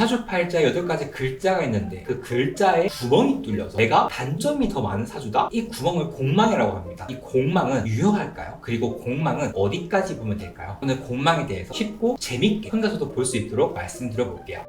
사주팔자에 8가지 글자가 있는데 그 글자에 구멍이 뚫려서 내가 단점이 더 많은 사주다? 이 구멍을 공망이라고 합니다. 이 공망은 유효할까요? 그리고 공망은 어디까지 보면 될까요? 오늘 공망에 대해서 쉽고 재밌게 혼자서도 볼 수 있도록 말씀드려 볼게요.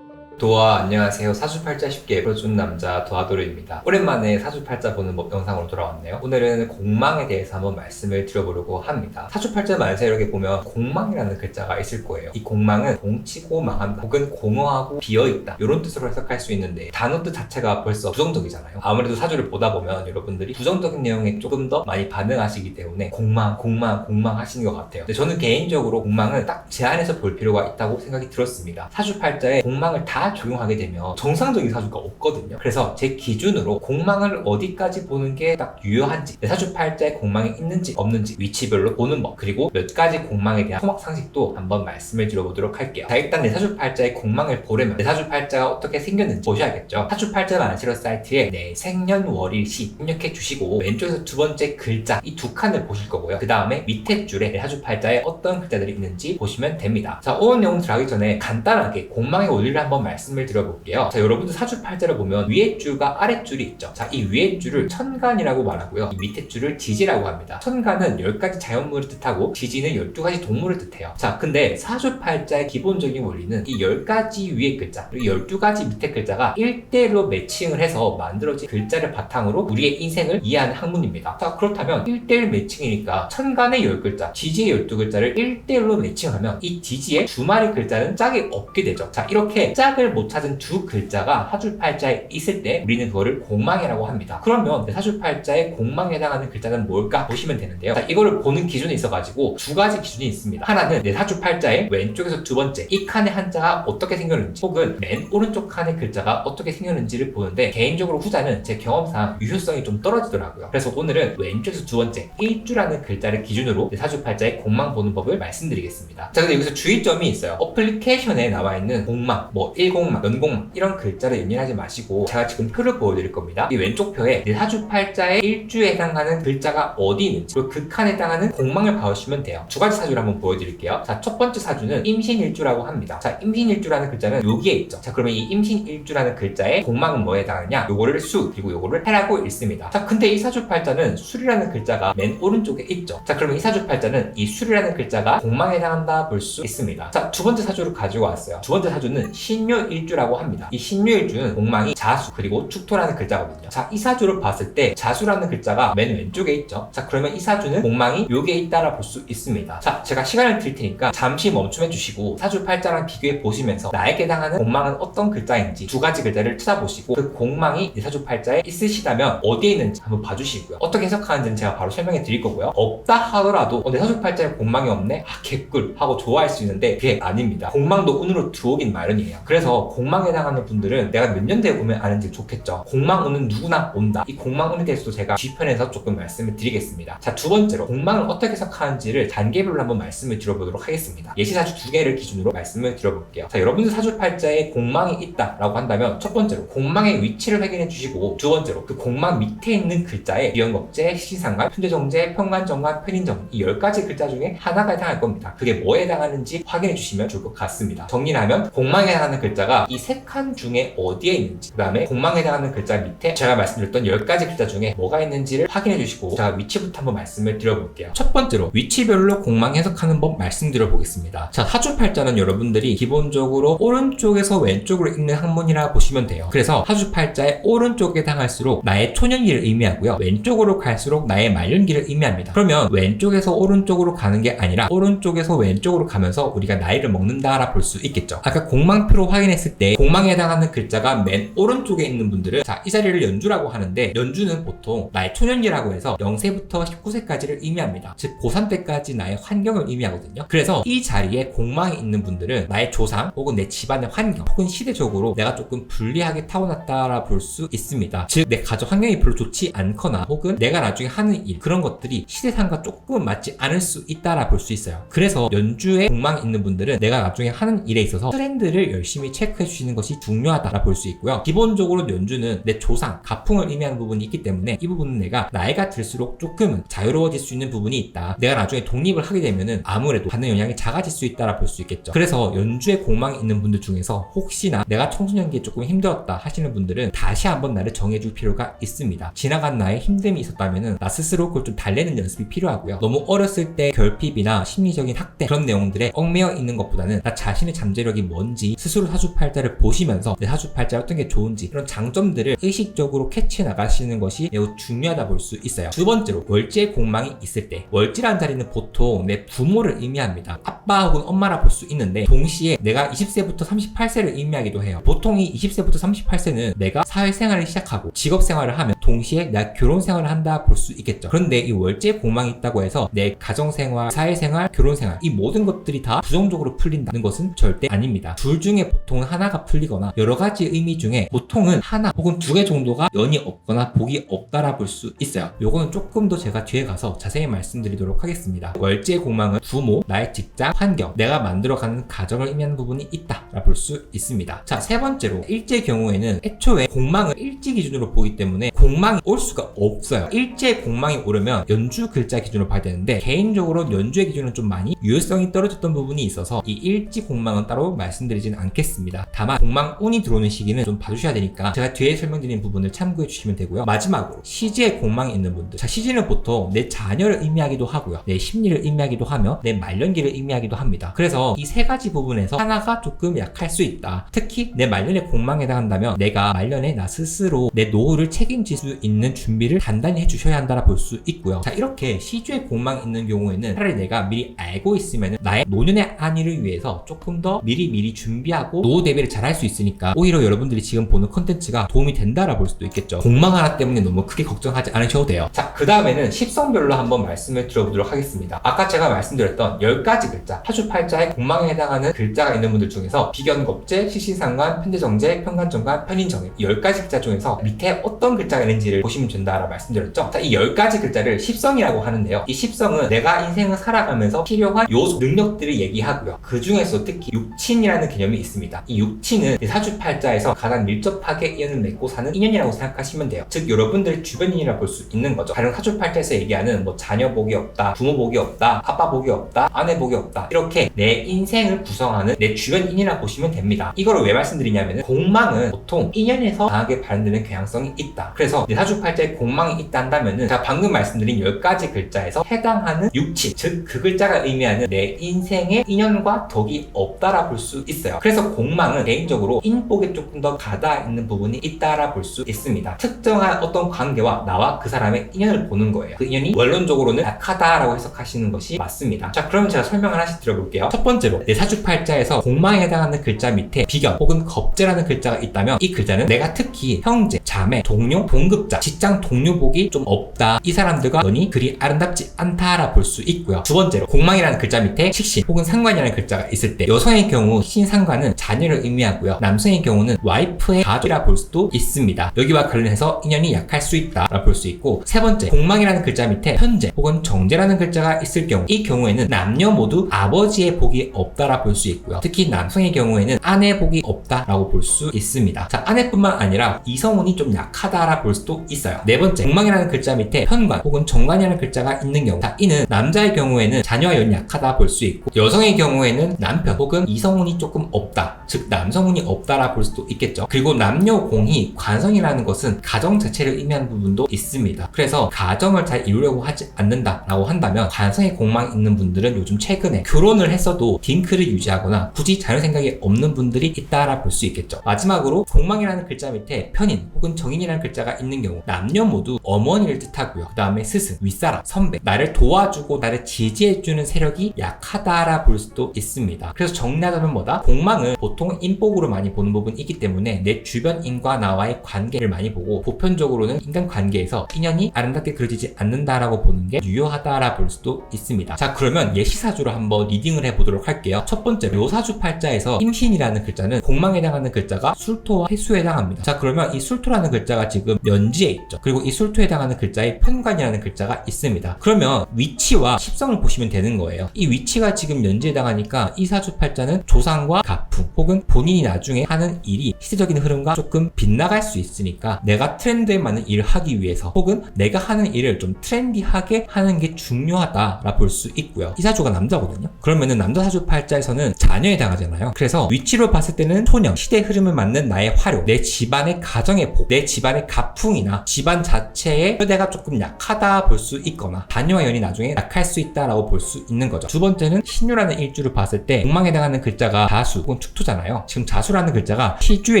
도아 안녕하세요. 사주팔자 쉽게 풀어준 남자 도아도르입니다. 오랜만에 사주팔자 보는 뭐- 영상으로 돌아왔네요. 오늘은 공망에 대해서 한번 말씀을 드려보려고 합니다. 사주팔자 만세 이렇게 보면 공망이라는 글자가 있을 거예요. 이 공망은 공치고 망한다 혹은 공허하고 비어있다. 이런 뜻으로 해석할 수 있는데 단어 뜻 자체가 벌써 부정적이잖아요. 아무래도 사주를 보다 보면 여러분들이 부정적인 내용에 조금 더 많이 반응하시기 때문에 공망 공망 공망 하시는 것 같아요. 근데 저는 개인적으로 공망은 딱 제한해서 볼 필요가 있다고 생각이 들었습니다. 사주팔자에 공망을 다 적용하게 되면 정상적인 사주가 없거든요. 그래서 제 기준으로 공망을 어디까지 보는 게 딱 유효한지, 내 사주 팔자에 공망이 있는지 없는지 위치별로 보는 법, 그리고 몇 가지 공망에 대한 토막 상식도 한번 말씀을 드려보도록 할게요. 자, 일단 내 사주 팔자의 공망을 보려면 내 사주 팔자가 어떻게 생겼는지 보셔야겠죠. 사주 팔자 만시러 사이트에 내 생년월일시 입력해 주시고 왼쪽에서 두 번째 글자 이 두 칸을 보실 거고요. 그 다음에 밑에 줄에 내 사주 팔자에 어떤 글자들이 있는지 보시면 됩니다. 자, 오원 내용 들어가기 전에 간단하게 공망의 원리를 한번 말씀 을 드려볼게요. 자, 여러분들 사주팔자를 보면 위에 줄과 아래 줄이 있죠. 자, 이 위에 줄을 천간이라고 말하고요. 이 밑에 줄을 지지라고 합니다. 천간은 10가지 자연물을 뜻하고 지지는 12가지 동물을 뜻해요. 자, 근데 사주팔자의 기본적인 원리는 이 10가지 위에 글자, 그리고 12가지 밑에 글자가 1대1로 매칭을 해서 만들어진 글자를 바탕으로 우리의 인생을 이해하는 학문입니다. 자, 그렇다면 1대1 매칭이니까 천간의 10글자, 지지의 12글자를 1대1로 매칭하면 이 지지의 두 마리 글자는 짝이 없게 되죠. 자, 이렇게 짝을 못 찾은 두 글자가 사주팔자에 있을 때 우리는 그거를 공망이라고 합니다. 그러면 내 사주팔자에 공망에 해당하는 글자는 뭘까 보시면 되는데요. 자, 이거를 보는 기준이 있어가지고 두 가지 기준이 있습니다. 하나는 내 사주팔자의 왼쪽에서 두 번째 이 칸의 한자가 어떻게 생겼는지 혹은 맨 오른쪽 칸의 글자가 어떻게 생겼는지를 보는데 개인적으로 후자는 제 경험상 유효성이 좀 떨어지더라고요. 그래서 오늘은 왼쪽에서 두 번째 일주라는 글자를 기준으로 내 사주팔자의 공망 보는 법을 말씀드리겠습니다. 자, 근데 여기서 주의점이 있어요. 어플리케이션에 나와 있는 공망, 뭐일 공망, 연공망 이런 글자를 연연하지 마시고 제가 지금 표를 보여드릴 겁니다. 이 왼쪽 표에 내 사주팔자의 일주에 해당하는 글자가 어디 있는지 그리고 그 칸에 해당하는 공망을 봐주시면 돼요. 두 가지 사주를 한번 보여드릴게요. 자, 첫 번째 사주는 임신일주라고 합니다. 자, 임신일주라는 글자는 여기에 있죠. 자, 그러면 이 임신일주라는 글자의 공망은 뭐에 해당하냐? 요거를 수, 그리고 요거를 해라고 읽습니다. 자, 근데 이 사주팔자는 술이라는 글자가 맨 오른쪽에 있죠. 자, 그러면 이 사주팔자는 이 술이라는 글자가 공망에 해당한다 볼 수 있습니다. 자, 두 번째 사주를 가지고 왔어요. 두 번째 사주는 신묘 일주라고 합니다. 이 신묘일주는 공망이 자수, 그리고 축토라는 글자거든요. 자, 이 사주를 봤을 때 자수라는 글자가 맨 왼쪽에 있죠. 자, 그러면 이 사주는 공망이 여기에 있다라 볼 수 있습니다. 자, 제가 시간을 드릴 테니까 잠시 멈춤해 주시고 사주 팔자랑 비교해 보시면서 나에게 해당하는 공망은 어떤 글자인지 두 가지 글자를 찾아보시고 그 공망이 내 사주 팔자에 있으시다면 어디에 있는지 한번 봐주시고요. 어떻게 해석하는지는 제가 바로 설명해 드릴 거고요. 없다 하더라도 어, 내 사주 팔자에 공망이 없네? 아 개꿀 하고 좋아할 수 있는데 그게 아닙니다. 공망도 운으로 들어오긴 마련이에요. 그래서 공망에 해당하는 분들은 내가 몇년 뒤에 오면 아는지 좋겠죠. 공망 운은 누구나 온다. 이 공망 운에 대해서도 제가 뒤편에서 조금 말씀을 드리겠습니다. 자, 두 번째로 공망을 어떻게 해석하는지를 단계별로 한번 말씀을 드려보도록 하겠습니다. 예시사주 두 개를 기준으로 말씀을 드려볼게요. 자, 여러분들 사주팔자에 공망이 있다라고 한다면 첫 번째로 공망의 위치를 확인해 주시고 두 번째로 그 공망 밑에 있는 글자에 비연겁제, 시상관, 편제정제, 평관정관, 편인정 이열 가지 글자 중에 하나가 해당할 겁니다. 그게 뭐에 해당하는지 확인해 주시면 좋을 것 같습니다. 정리를 하면 공망에 해당하는 글자 가 이 세 칸 중에 어디에 있는지 그 다음에 공망에 해당하는 글자 밑에 제가 말씀드렸던 열 가지 글자 중에 뭐가 있는지를 확인해 주시고 제가 위치부터 한번 말씀을 드려볼게요. 첫 번째로 위치별로 공망 해석하는 법 말씀드려 보겠습니다. 자 사주팔자는 여러분들이 기본적으로 오른쪽에서 왼쪽으로 읽는 학문이라 보시면 돼요. 그래서 사주팔자의 오른쪽에 해당할수록 나의 초년기를 의미하고요. 왼쪽으로 갈수록 나의 말년기를 의미합니다. 그러면 왼쪽에서 오른쪽으로 가는 게 아니라 오른쪽에서 왼쪽으로 가면서 우리가 나이를 먹는다라 볼 수 있겠죠. 아까 공망표로 확인 했을 때 공망에 해당하는 글자가 맨 오른쪽에 있는 분들은 자, 이 자리를 연주라고 하는데 연주는 보통 나의 초년기라고 해서 0세부터 19세까지를 의미합니다. 즉 고3 때까지 나의 환경을 의미하거든요. 그래서 이 자리에 공망이 있는 분들은 나의 조상 혹은 내 집안의 환경 혹은 시대적으로 내가 조금 불리하게 타고났다라 볼 수 있습니다. 즉 내 가족 환경이 별로 좋지 않거나 혹은 내가 나중에 하는 일 그런 것들이 시대상과 조금 맞지 않을 수 있다라 볼 수 있어요. 그래서 연주에 공망이 있는 분들은 내가 나중에 하는 일에 있어서 트렌드를 열심히 체크해 주시는 것이 중요하다라 볼 수 있고요. 기본적으로 연주는 내 조상, 가풍을 의미하는 부분이 있기 때문에 이 부분은 내가 나이가 들수록 조금은 자유로워질 수 있는 부분이 있다. 내가 나중에 독립을 하게 되면은 아무래도 받는 영향이 작아질 수 있다라 볼 수 있겠죠. 그래서 연주에 공망이 있는 분들 중에서 혹시나 내가 청소년기에 조금 힘들었다 하시는 분들은 다시 한번 나를 정해줄 필요가 있습니다. 지나간 나의 힘듦이 있었다면은 나 스스로 그걸 좀 달래는 연습이 필요하고요. 너무 어렸을 때 결핍이나 심리적인 학대 그런 내용들에 얽매여 있는 것보다는 나 자신의 잠재력이 뭔지 스스로 사주 팔자를 보시면서 내 사주팔자 어떤 게 좋은지 이런 장점들을 의식적으로 캐치해 나가시는 것이 매우 중요하다 볼 수 있어요. 두 번째로 월지의 공망이 있을 때 월지라는 자리는 보통 내 부모를 의미합니다. 아빠 혹은 엄마라 볼 수 있는데 동시에 내가 20세부터 38세를 의미하기도 해요. 보통 이 20세부터 38세는 내가 사회생활을 시작하고 직업생활을 하면 동시에 내가 결혼생활을 한다 볼 수 있겠죠. 그런데 이 월지의 공망이 있다고 해서 내 가정생활, 사회생활, 결혼생활 이 모든 것들이 다 부정적으로 풀린다는 것은 절대 아닙니다. 둘 중에 보통 하나가 풀리거나 여러 가지 의미 중에 보통은 하나 혹은 두 개 정도가 연이 없거나 복이 없다라 볼 수 있어요. 요거는 조금 더 제가 뒤에 가서 자세히 말씀드리도록 하겠습니다. 월지의 공망은 부모, 나의 직장, 환경, 내가 만들어가는 가정을 의미하는 부분이 있다라 볼 수 있습니다. 자, 세 번째로 일제 경우에는 애초에 공망을 일지 기준으로 보기 때문에 공망이 올 수가 없어요. 일제 공망이 오르면 연주 글자 기준으로 봐야 되는데 개인적으로 연주의 기준은 좀 많이 유효성이 떨어졌던 부분이 있어서 이 일지 공망은 따로 말씀드리진 않겠습니다. 다만 공망 운이 들어오는 시기는 좀 봐주셔야 되니까 제가 뒤에 설명드린 부분을 참고해 주시면 되고요. 마지막으로 시지에 공망이 있는 분들. 자, 시지는 보통 내 자녀를 의미하기도 하고요. 내 심리를 의미하기도 하며 내 말년기를 의미하기도 합니다. 그래서 이 세 가지 부분에서 하나가 조금 약할 수 있다. 특히 내 말년의 공망에 해당한다면 내가 말년에 나 스스로 내 노후를 책임질 수 있는 준비를 단단히 해주셔야 한다라 볼 수 있고요. 자 이렇게 시주의 공망이 있는 경우에는 차라리 내가 미리 알고 있으면 나의 노년의 안위를 위해서 조금 더 미리 미리 준비하고 노후 대비를 잘 할 수 있으니까 오히려 여러분들이 지금 보는 컨텐츠가 도움이 된다라 볼 수도 있겠죠. 공망 하나 때문에 너무 크게 걱정하지 않으셔도 돼요. 자 그 다음에는 십성별로 한번 말씀을 드려보도록 하겠습니다. 아까 제가 말씀드렸던 10가지 글자 사주팔자의 공망에 해당하는 글자가 있는 분들 중에서 비견겁제, 시시상관, 편제정제, 편관정관, 편인정일 이 10가지 글자 중에서 밑에 어떤 글자가 있는지를 보시면 된다라 말씀드렸죠. 자, 이 10가지 글자를 십성이라고 하는데요. 이 십성은 내가 인생을 살아가면서 필요한 요소, 능력들을 얘기하고요. 그 중에서 특히 육친이라는 개념이 있습니다. 이 육친은 이 사주팔자에서 가장 밀접하게 인연을 맺고 사는 인연이라고 생각하시면 돼요. 즉 여러분들 주변인이라 볼 수 있는 거죠. 다른 사주팔자에서 얘기하는 뭐 자녀 복이 없다, 부모 복이 없다, 아빠 복이 없다, 아내 복이 없다 이렇게 내 인생을 구성하는 내 주변인이라 보시면 됩니다. 이거를 왜 말씀드리냐면 공망은 보통 인연에서 강하게 발현되는 경향성이 있다. 그래서 내 사주팔자에 공망이 있다 한다면은 제가 방금 말씀드린 10가지 글자에서 해당하는 육친 즉그 글자가 의미하는 내 인생의 인연과 덕이 없다라 볼 수 있어요. 그래서 공 망은 개인적으로 인복에 조금 더 가다 있는 부분이 있다라 볼 수 있습니다. 특정한 어떤 관계와 나와 그 사람의 인연을 보는 거예요. 그 인연이 원론적으로는 약하다라고 해석하시는 것이 맞습니다. 자, 그럼 제가 설명을 하나씩 드려볼게요. 첫 번째로 내 사주팔자에서 공망에 해당하는 글자 밑에 비견 혹은 겁재라는 글자가 있다면 이 글자는 내가 특히 형제, 자매, 동료, 동급자, 직장 동료복이 좀 없다. 이 사람들과 너니 그리 아름답지 않다라 볼 수 있고요. 두 번째로 공망이라는 글자 밑에 식신 혹은 상관이라는 글자가 있을 때 여성의 경우 신상관은 자녀 를 의미하고요. 남성의 경우는 와이프의 가족이라 볼 수도 있습니다. 여기와 관련해서 인연이 약할 수 있다라 볼 수 있고 세 번째 공망이라는 글자 밑에 편제 혹은 정제라는 글자가 있을 경우 이 경우에는 남녀 모두 아버지의 복이 없다라 볼 수 있고요. 특히 남성의 경우에는 아내 복이 없다라고 볼 수 있습니다. 자 아내뿐만 아니라 이성운이 좀 약하다라 볼 수도 있어요. 네 번째 공망이라는 글자 밑에 편관 혹은 정관이라는 글자가 있는 경우 자 이는 남자의 경우에는 자녀와 연이 약하다 볼 수 있고 여성의 경우에는 남편 혹은 이성운이 조금 없다 즉 남성운이 없다라 볼 수도 있겠죠. 그리고 남녀 공이 관성이라는 것은 가정 자체를 의미하는 부분도 있습니다. 그래서 가정을 잘 이루려고 하지 않는다라고 한다면 관성의 공망이 있는 분들은 요즘 최근에 결혼을 했어도 딩크를 유지하거나 굳이 자녀 생각이 없는 분들이 있다라 볼 수 있겠죠. 마지막으로 공망이라는 글자 밑에 편인 혹은 정인이라는 글자가 있는 경우 남녀 모두 어머니를 뜻하고요. 그 다음에 스승, 윗사람, 선배, 나를 도와주고 나를 지지해주는 세력이 약하다라 볼 수도 있습니다. 그래서 정리하자면 뭐다? 공망은 보통 인복으로 많이 보는 부분이 있기 때문에 내 주변인과 나와의 관계를 많이 보고 보편적으로는 인간 관계에서 인연이 아름답게 그려지지 않는다라고 보는 게 유효하다라 볼 수도 있습니다. 자 그러면 예시사주로 한번 리딩을 해보도록 할게요. 첫 번째 묘사주 팔자에서 임신이라는 글자는 공망에 해당하는 글자가 술토와 해수에 해당합니다. 자 그러면 이 술토라는 글자가 지금 연지에 있죠. 그리고 이 술토에 해당하는 글자에 편관이라는 글자가 있습니다. 그러면 위치와 십성을 보시면 되는 거예요. 이 위치가 지금 연지에 해당하니까 이 사주 팔자는 조상과 가 풍 가풍 혹은 본인이 나중에 하는 일이 시대적인 흐름과 조금 빗나갈 수 있으니까 내가 트렌드에 맞는 일을 하기 위해서 혹은 내가 하는 일을 좀 트렌디하게 하는 게 중요하다라 볼 수 있고요. 이 사주가 남자거든요. 그러면은 남자 사주 팔자에서는 자녀에 해당하잖아요. 그래서 위치로 봤을 때는 소년, 시대 흐름을 맞는 나의 화력, 내 집안의 가정의 복, 내 집안의 가풍이나 집안 자체의 뼈대가 조금 약하다 볼 수 있거나 자녀와 연이 나중에 약할 수 있다라고 볼 수 있는 거죠. 두 번째는 신유라는 일주를 봤을 때 공망에 해당하는 글자가 자수 혹은 축토잖아요. 지금 자수라는 글자가 시주에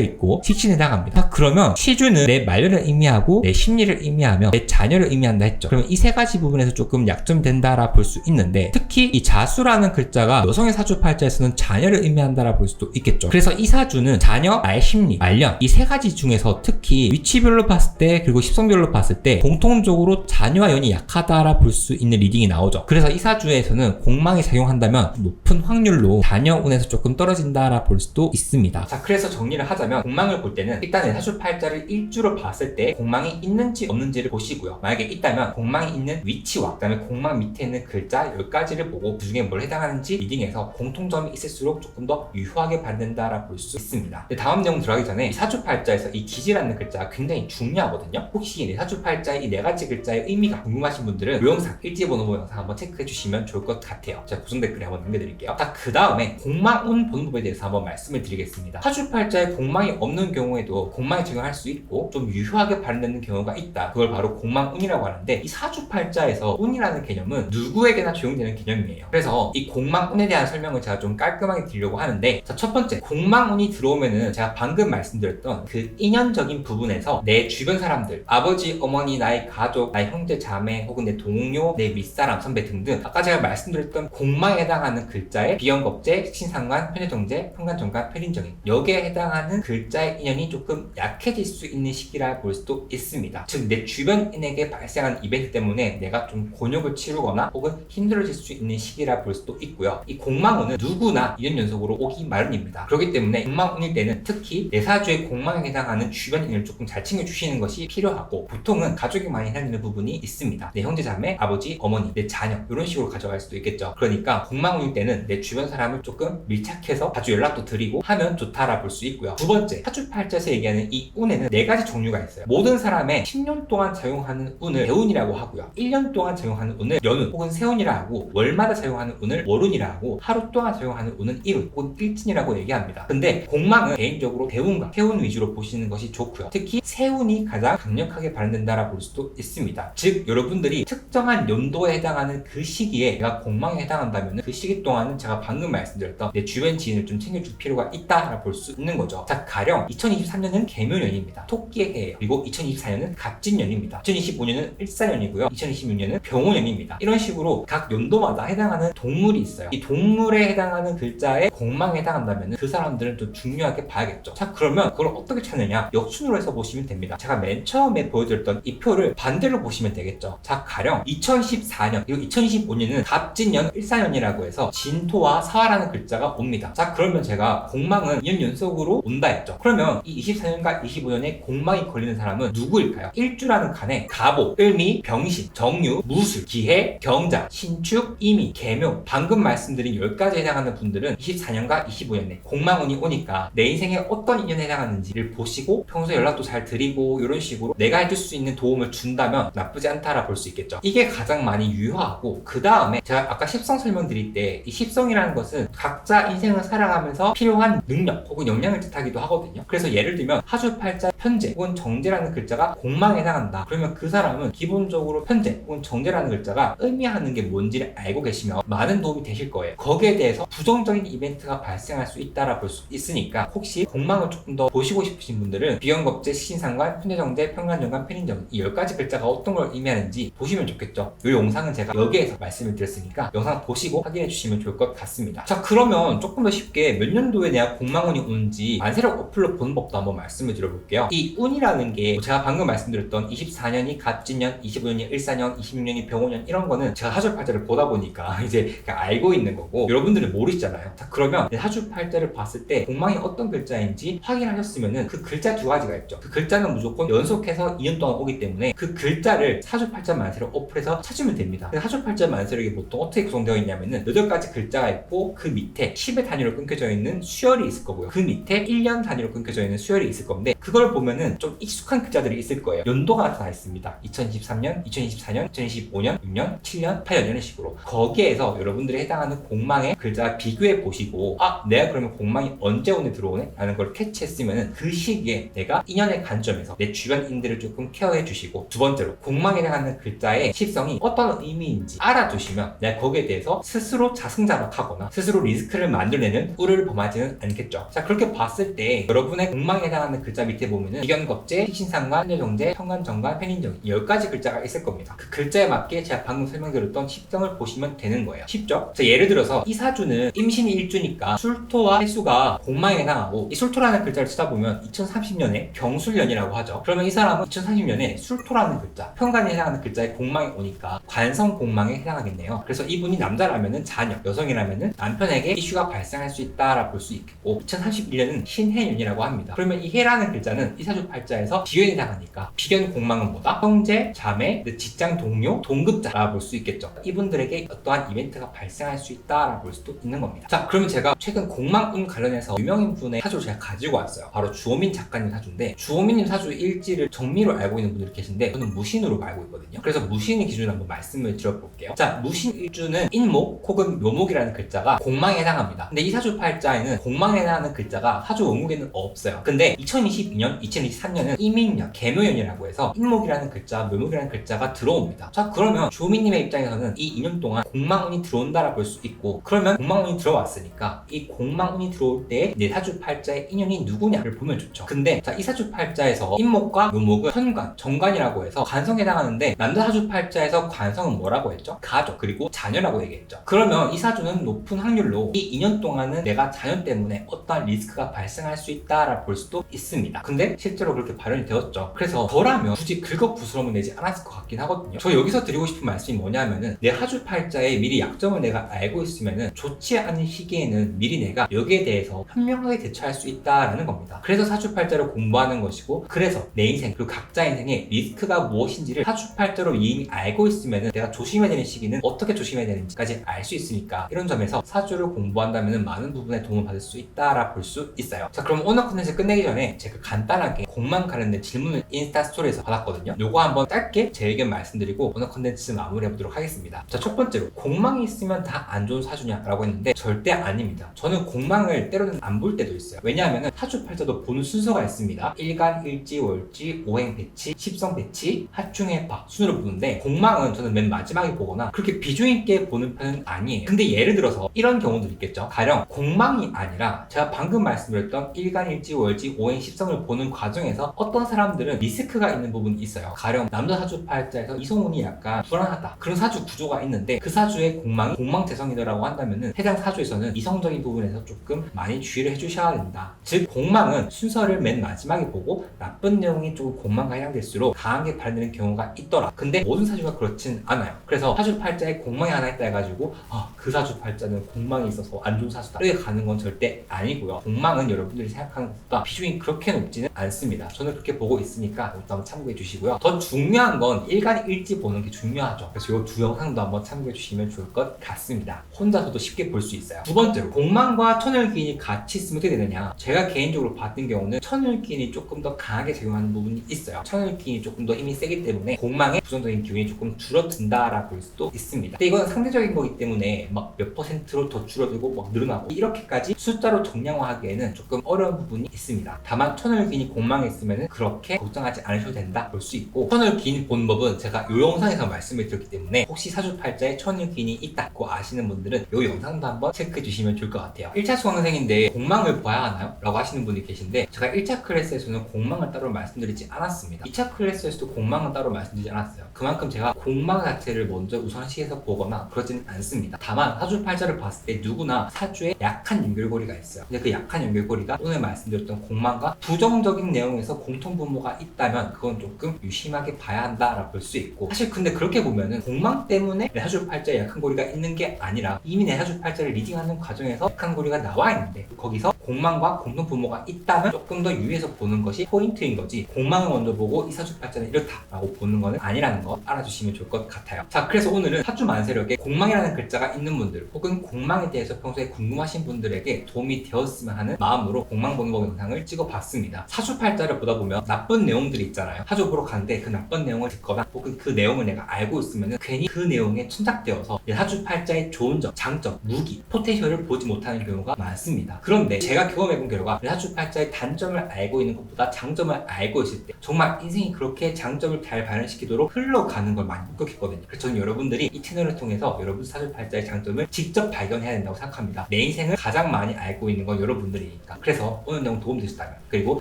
있고 식신에 해당합니다. 자, 그러면 시주는 내 말년을 의미하고 내 심리를 의미하며 내 자녀를 의미한다 했죠. 그러면 이 세 가지 부분에서 조금 약점이 된다라 볼 수 있는데 특히 이 자수라는 글자가 여성의 사주 팔자에서는 자녀를 의미한다라 볼 수도 있겠죠. 그래서 이 사주는 자녀, 나의 심리, 말년 이 세 가지 중에서 특히 위치별로 봤을 때 그리고 십성별로 봤을 때 공통적으로 자녀와 연이 약하다라 볼 수 있는 리딩이 나오죠. 그래서 이 사주에서는 공망이 작용한다면 높은 확률로 자녀 운에서 조금 떨어진다라 볼 수도 있습니다. 자, 그래서 정리를 하자면 공망을 볼 때는 일단은 사주 팔자를 일주로 봤을 때 공망이 있는지 없는지를 보시고요. 만약에 있다면 공망이 있는 위치와 그다음에 공망 밑에 있는 글자 10가지를 보고 그 중에 뭘 해당하는지 리딩해서 공통점이 있을수록 조금 더 유효하게 받는다라 볼수 있습니다. 다음 내용 들어가기 전에 이 사주 팔자에서 이 기지라는 글자가 굉장히 중요하거든요. 혹시 이 사주 팔자의 이 네 가지 글자의 의미가 궁금하신 분들은 이 영상 일지번호 영상 한번 체크해 주시면 좋을 것 같아요. 제가 고정 댓글에 한번 남겨드릴게요. 자, 그 다음에 공망운 보는 법에 대해서 한번 말씀을 드리겠습니다. 사주 팔자에 공망이 없는 경우에도 공망이 적용할 수 있고 좀 유효하게 발현되는 경우가 있다. 그걸 바로 공망운이라고 하는데 이 사주 팔자에서 운이라는 개념은 누구에게나 적용되는 개념이에요. 그래서 이 공망운에 대한 설명을 제가 좀 깔끔하게 드리려고 하는데 자, 첫 번째 공망운이 들어오면은 제가 방금 말씀드렸던 그 인연적인 부분에서 내 주변 사람들 아버지, 어머니, 나의 가족, 나의 형제, 자매 혹은 내 동료, 내 윗사람, 선배 등등 아까 제가 말씀드렸던 공망에 해당하는 글자의 비연겁제, 식신상관, 편의정제, 평간정관, 편인정인 여기에 해당하는 글자의 인연이 조금 약해질 수 있는 시기라 볼 수도 있습니다. 즉 내 주변인에게 발생한 이벤트 때문에 내가 좀 곤욕을 치르거나 혹은 힘들어질 수 있는 시기라 볼 수도 있고요. 이 공망운은 누구나 2년 연속으로 오기 마련입니다. 그렇기 때문에 공망운일 때는 특히 내 사주의 공망에 해당하는 주변인을 조금 잘 챙겨주시는 것이 필요하고 보통은 가족이 많이 해당되는 부분이 있습니다. 내 형제 자매, 아버지, 어머니, 내 자녀 이런 식으로 가져갈 수도 있겠죠. 그러니까 공망운일 때는 내 주변 사람을 조금 밀착해서 자주 연락도 드리고 하면 좋다라 볼 수 있고요. 두 번째 사주팔자에서 얘기하는 이 운에는 네 가지 종류가 있어요. 모든 사람의 10년 동안 적용하는 운을 대운이라고 하고요. 1년 동안 적용하는 운을 연운 혹은 세운이라 하고 월마다 적용하는 운을 월운이라 하고 하루 동안 적용하는 운은 일운 혹은 일진이라고 얘기합니다. 근데 공망은 개인적으로 대운과 세운 위주로 보시는 것이 좋고요. 특히 세운이 가장 강력하게 발현된다라 볼 수도 있습니다. 즉 여러분들이 특정한 연도에 해당하는 그 시기에 내가 공망에 해당한다면 그 시기 동안은 제가 방금 말씀드렸던 내 주변 지인을 좀 챙겨줄 필요가 있다라 볼수 있는 거죠. 자 가령 2023년은 개묘년입니다. 토끼의 해예요. 그리고 2024년은 갑진년입니다. 2025년은 일사년이고요. 2026년은 병호년입니다. 이런 식으로 각 연도마다 해당하는 동물이 있어요. 이 동물에 해당하는 글자에 공망에 해당한다면 그 사람들은 좀 중요하게 봐야겠죠. 자 그러면 그걸 어떻게 찾느냐? 역순으로 해서 보시면 됩니다. 제가 맨 처음에 보여드렸던 이 표를 반대로 보시면 되겠죠. 자 가령 2014년 그리고 2025년은 갑진년 일사년이라고 해서 진토와 사화라는 글자가 옵니다. 자 그러면 제가 공망은 2년 연속으로 온다 했죠. 그러면 이 24년과 25년에 공망이 걸리는 사람은 누구일까요? 일주라는 칸에 가보, 을미, 병신, 정유, 무술, 기해, 경자, 신축, 이미, 개묘 방금 말씀드린 10가지에 해당하는 분들은 24년과 25년에 공망운이 오니까 내 인생에 어떤 인연에 해당하는지를 보시고 평소에 연락도 잘 드리고 이런 식으로 내가 해줄 수 있는 도움을 준다면 나쁘지 않다라 볼 수 있겠죠. 이게 가장 많이 유효하고 그 다음에 제가 아까 십성 설명드릴 때이 십성이라는 것은 각자 인생을 살아가면 서 필요한 능력 혹은 역량을 뜻하기도 하거든요. 그래서 예를 들면 하주팔자 편제 혹은 정제라는 글자가 공망에 해당한다. 그러면 그 사람은 기본적으로 편제 혹은 정제라는 글자가 의미하는 게 뭔지를 알고 계시면 많은 도움이 되실 거예요. 거기에 대해서 부정적인 이벤트가 발생할 수 있다라 볼 수 있으니까 혹시 공망을 조금 더 보시고 싶으신 분들은 비연겁제, 신상관, 편제정제, 평간정관, 편인정 이 10가지 글자가 어떤 걸 의미하는지 보시면 좋겠죠. 이 영상은 제가 여기에서 말씀을 드렸으니까 영상 보시고 확인해 주시면 좋을 것 같습니다. 자 그러면 조금 더 쉽게 몇 년도에 내가 공망운이 오는지 만세력 어플로 보는 법도 한번 말씀을 드려볼게요. 이 운이라는 게 제가 방금 말씀드렸던 24년이 갑진년, 25년이 일사년, 26년이 병호년 이런 거는 제가 하주팔자를 보다 보니까 이제 알고 있는 거고 여러분들은 모르시잖아요. 자 그러면 하주팔자를 봤을 때 공망이 어떤 글자인지 확인하셨으면은 그 글자 두 가지가 있죠. 그 글자는 무조건 연속해서 2년 동안 오기 때문에 그 글자를 사주팔자 만세력 어플에서 찾으면 됩니다. 사주팔자 만세력이 보통 어떻게 구성되어 있냐면은 8가지 글자가 있고 그 밑에 10의 단위로 끊겨져 끊겨져 있는 수열이 있을 거고요. 그 밑에 1년 단위로 끊겨져 있는 수열이 있을 건데 그걸 보면은 좀 익숙한 글자들이 있을 거예요. 연도가 나타나 있습니다. 2023년, 2024년, 2025년, 6년, 7년, 8년 이런 식으로 거기에서 여러분들이 해당하는 공망의 글자 비교해 보시고 아 내가 그러면 공망이 언제 오늘 들어오네? 라는 걸 캐치했으면은 그 시기에 내가 인연의 관점에서 내 주변인들을 조금 케어해 주시고 두 번째로 공망에 해당하는 글자의 식성이 어떤 의미인지 알아두시면 내가 거기에 대해서 스스로 자승자박하거나 스스로 리스크를 만들어내는 꿀을 범하지는 않겠죠. 자 그렇게 봤을 때 여러분의 공망에 해당하는 글자 밑에 보면은 비견겁제, 식신상관, 한여정제, 현관정관, 편인정 이 10가지 글자가 있을 겁니다. 그 글자에 맞게 제가 방금 설명드렸던 식성을 보시면 되는 거예요. 쉽죠? 자 예를 들어서 이 사주는 임신이 일주니까 술토와 해수가 공망에 해당하고 이 술토라는 글자를 쓰다 보면 2030년에 경술년이라고 하죠. 그러면 이 사람은 2030년에 술토라는 글자, 현관에 해당하는 글자에 공망이 오니까 관성 공망에 해당하겠네요. 그래서 이분이 남자라면은 자녀, 여성이라면은 남편에게 이슈가 발생할 수 있다 라 볼 수 있겠고 2031년은 신해년이라고 합니다. 그러면 이 해라는 글자는 이 사주 팔자에서 비견에 해당하니까 비견 공망은 뭐다? 형제, 자매, 직장 동료, 동급자라 볼 수 있겠죠. 이분들에게 어떠한 이벤트가 발생할 수 있다라 볼 수도 있는 겁니다. 자, 그러면 제가 최근 공망운 관련해서 유명인 분의 사주를 제가 가지고 왔어요. 바로 주호민 작가님 사주인데 주호민님 사주 일지를 정미로 알고 있는 분들이 계신데 저는 무신으로 알고 있거든요. 그래서 무신의 기준으로 한번 말씀을 드려볼게요. 자, 무신 일주는 인목 혹은 묘목이라는 글자가 공망에 해당합니다. 근데 이 사주 팔 자에는 공망에 해당하는 글자가 사주 원국에는 없어요. 근데 2022년, 2023년은 이민년, 개묘년이라고 해서 인목이라는 글자, 묘목이라는 글자가 들어옵니다. 자, 그러면 주호민님의 입장에서는 이 2년 동안 공망운이 들어온다라 볼수 있고 그러면 공망운이 들어왔으니까 이 공망운이 들어올 때 내 사주 팔자의 인연이 누구냐를 보면 좋죠. 근데 자, 이 사주 팔자에서 인목과 묘목은 현관, 정관이라고 해서 관성에 해당하는데 남자 사주 팔자에서 관성은 뭐라고 했죠? 가족 그리고 자녀라고 얘기했죠. 그러면 이 사주는 높은 확률로 이 2년 동안은 내가 자녀 때문에 어떠한 리스크가 발생할 수 있다라 볼 수도 있습니다. 근데 실제로 그렇게 발현이 되었죠. 그래서 저라면 굳이 긁어 부스럼을 내지 않았을 것 같긴 하거든요. 저 여기서 드리고 싶은 말씀이 뭐냐면은 내 사주 팔자에 미리 약점을 내가 알고 있으면은 좋지 않은 시기에는 미리 내가 여기에 대해서 현명하게 대처할 수 있다라는 겁니다. 그래서 사주팔자를 공부하는 것이고 그래서 내 인생 그리고 각자 인생에 리스크가 무엇인지를 사주팔자로 이미 알고 있으면은 내가 조심해야 되는 시기는 어떻게 조심해야 되는지까지 알 수 있으니까 이런 점에서 사주를 공부한다면 많은 부분 에 도움을 받을 수 있다라 볼 수 있어요. 자 그럼 오늘 컨텐츠 끝내기 전에 제가 간단하게 공만 관련된 질문을 인스타 스토리에서 받았거든요. 요거 한번 짧게 제 의견 말씀드리고 오늘 컨텐츠 마무리해 보도록 하겠습니다. 자 첫 번째로 공망이 있으면 다 안 좋은 사주냐라고 했는데 절대 아닙니다. 저는 공망을 때로는 안 볼 때도 있어요. 왜냐하면 사주 팔자도 보는 순서가 있습니다. 일간, 일지, 월지, 오행 배치, 십성 배치, 하충해파 순으로 보는데 공망은 저는 맨 마지막에 보거나 그렇게 비중 있게 보는 편은 아니에요. 근데 예를 들어서 이런 경우도 있겠죠. 가령 공 망이 아니라 제가 방금 말씀드렸던 일간, 일지, 월지, 오행, 십성을 보는 과정에서 어떤 사람들은 리스크가 있는 부분이 있어요. 가령 남자 사주 팔자에서 이성운이 약간 불안하다. 그런 사주 구조가 있는데 그 사주의 공망이 공망재성이라고 한다면은 해당 사주에서는 이성적인 부분에서 조금 많이 주의를 해주셔야 된다. 즉 공망은 순서를 맨 마지막에 보고 나쁜 내용이 조금 공망과 해당될수록 강하게 발현되는 경우가 있더라. 근데 모든 사주가 그렇진 않아요. 그래서 사주 팔자에 공망이 하나 있다 해가지고 아, 그 사주 팔자는 공망이 있어서 안 좋은 사주다. 이렇게 가는 건 절대 아니고요. 공망은 여러분들이 생각하는 것보다 비중이 그렇게 높지는 않습니다. 저는 그렇게 보고 있으니까 이것도 한번 참고해 주시고요. 더 중요한 건 일간 일지 보는 게 중요하죠. 그래서 이 두 영상도 한번 참고해 주시면 좋을 것 같습니다. 혼자서도 쉽게 볼 수 있어요. 두 번째로 공망과 천을기인이 같이 있으면 어떻게 되느냐? 제가 개인적으로 봤던 경우는 천을기인이 조금 더 강하게 작용하는 부분이 있어요. 천을기인이 조금 더 힘이 세기 때문에 공망의 부정적인 기운이 조금 줄어든다라고 볼 수도 있습니다. 근데 이건 상대적인 거기 때문에 막 몇 퍼센트로 더 줄어들고 막 늘어나고 이렇게 까지 숫자로 정량화하기에는 조금 어려운 부분이 있습니다. 다만 천을기인이 공망에 있으면 그렇게 걱정하지 않으셔도 된다 볼 수 있고 천을기인 본 법은 제가 이 영상에서 말씀을 드렸기 때문에 혹시 사주팔자에 천을기인이 있다고 아시는 분들은 이 영상도 한번 체크해 주시면 좋을 것 같아요. 1차 수강생인데 공망을 봐야 하나요? 라고 하시는 분이 계신데 제가 1차 클래스에서는 공망을 따로 말씀드리지 않았습니다. 2차 클래스에서도 공망을 따로 말씀드리지 않았어요. 그만큼 제가 공망 자체를 먼저 우선시해서 보거나 그러지는 않습니다. 다만 사주팔자를 봤을 때 누구나 사주에 약한 연결고리가 있어요. 근데 그 약한 연결고리가 오늘 말씀드렸던 공망과 부정적인 내용에서 공통분모가 있다면 그건 조금 유심하게 봐야 한다라고 볼 수 있고 사실 근데 그렇게 보면은 공망 때문에 내 사주 팔자에 약한 고리가 있는 게 아니라 이미 내 사주 팔자를 리딩하는 과정에서 약한 고리가 나와 있는데 거기서 공망과 공통분모가 있다면 조금 더 유의해서 보는 것이 포인트인 거지 공망을 먼저 보고 이 사주 팔자는 이렇다라고 보는 거는 아니라는 거 알아주시면 좋을 것 같아요 자 그래서 오늘은 사주 만세력에 공망이라는 글자가 있는 분들 혹은 공망에 대해서 평소에 궁금하신 분은 여러분들에게 도움이 되었으면 하는 마음으로 공망 보는 법 영상을 찍어봤습니다. 사주팔자를 보다 보면 나쁜 내용들이 있잖아요. 사주 보러 가는데 그 나쁜 내용을 듣거나 혹은 그 내용을 내가 알고 있으면 괜히 그 내용에 침착되어서 내 사주팔자의 좋은 점, 장점, 무기, 포텐셜을 보지 못하는 경우가 많습니다. 그런데 제가 경험해본 결과 내 사주팔자의 단점을 알고 있는 것보다 장점을 알고 있을 때 정말 인생이 그렇게 장점을 잘 발현시키도록 흘러가는 걸 많이 목격했거든요. 그래서 저는 여러분들이 이 채널을 통해서 여러분 사주팔자의 장점을 직접 발견해야 된다고 생각합니다. 내 인생을 가장 많이 알고 있는 건 여러분들이니까. 그래서 오늘 내용 도움 되셨다면 그리고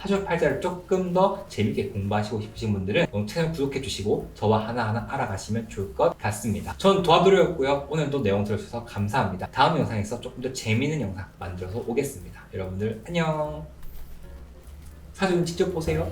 사주팔자를 조금 더 재밌게 공부하시고 싶으신 분들은 채널 구독해 주시고 저와 하나하나 알아가시면 좋을 것 같습니다. 전 도와드렸고요. 오늘도 내용 들어주셔서 감사합니다. 다음 영상에서 조금 더 재밌는 영상 만들어서 오겠습니다. 여러분들 안녕. 사주 직접 보세요.